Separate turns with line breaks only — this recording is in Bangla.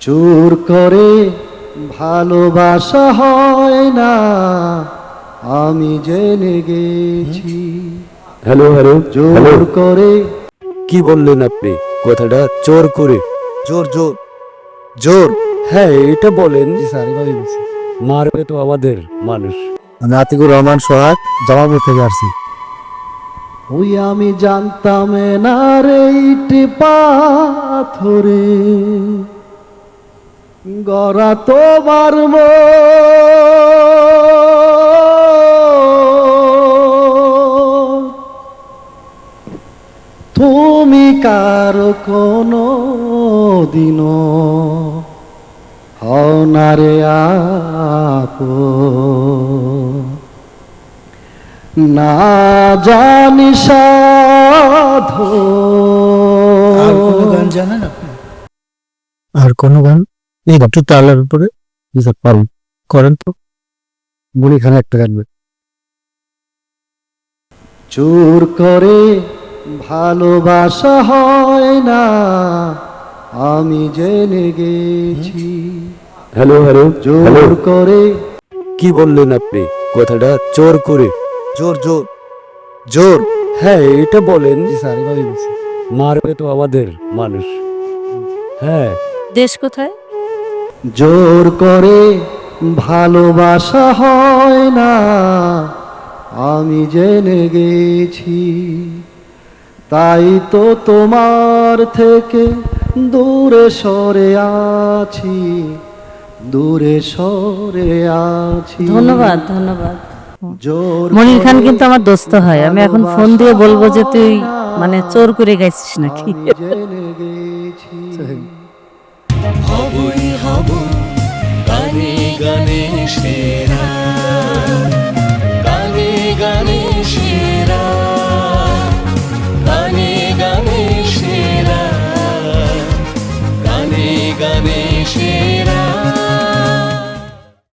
চোর করে ভালোবাসা হয় না আমি জেনে গেছি।
হ্যালো হ্যালো
জোর করে
কি বললেন আপনি? কথাটা চোর করে।
জোর জোর জোর।
হ্যাঁ এটা বলেন।
স্যার এভাবে বলছি।
মারবে তো আমাদের মানুষ।
আমি আতিকুর রহমান সোহাগ জামালপুর থেকে আসছি। ওই আমি জানতাম না রে পাথরে। গড়া তোমার। তুমি কারও কোনো দিন হও না রে আপো। না জানি সাধো।
আর কোনো গান জানেন আপনি?
আর কোন গান? এই একটু তালের উপরে? স্যার পারুন। করেন তো। গুলিখানে একটা গানবে চোর করে ভালোবাসা হয় না আমি জেনে গেছি।
হ্যালো হ্যালো
জোর করে
কি বললেন আপনি? কথাটা চোর করে।
জোর জোর। জোর?
হ্যাঁ এটা বলেন।
জি স্যার এভাবে বলছি।
মারবে তো আমাদের মানুষ। হ্যাঁ।
দেশ কোথায়?
জোর করে ভালোবাসা হয় না আমি জেনে গেছি। তাই তো তোমার থেকে দূরে সরে আছি দূরে সরে আছি।
ধন্যবাদ ধন্যবাদ।
জোর
মনির খান কিন্তু আমার দোস্ত হয়। আমি এখন ফোন দিয়ে বলব যে তুই মানে চোর করে গেছিস নাকি?
জেনে গেছি।
গানে সেরা গানে গানে সেরা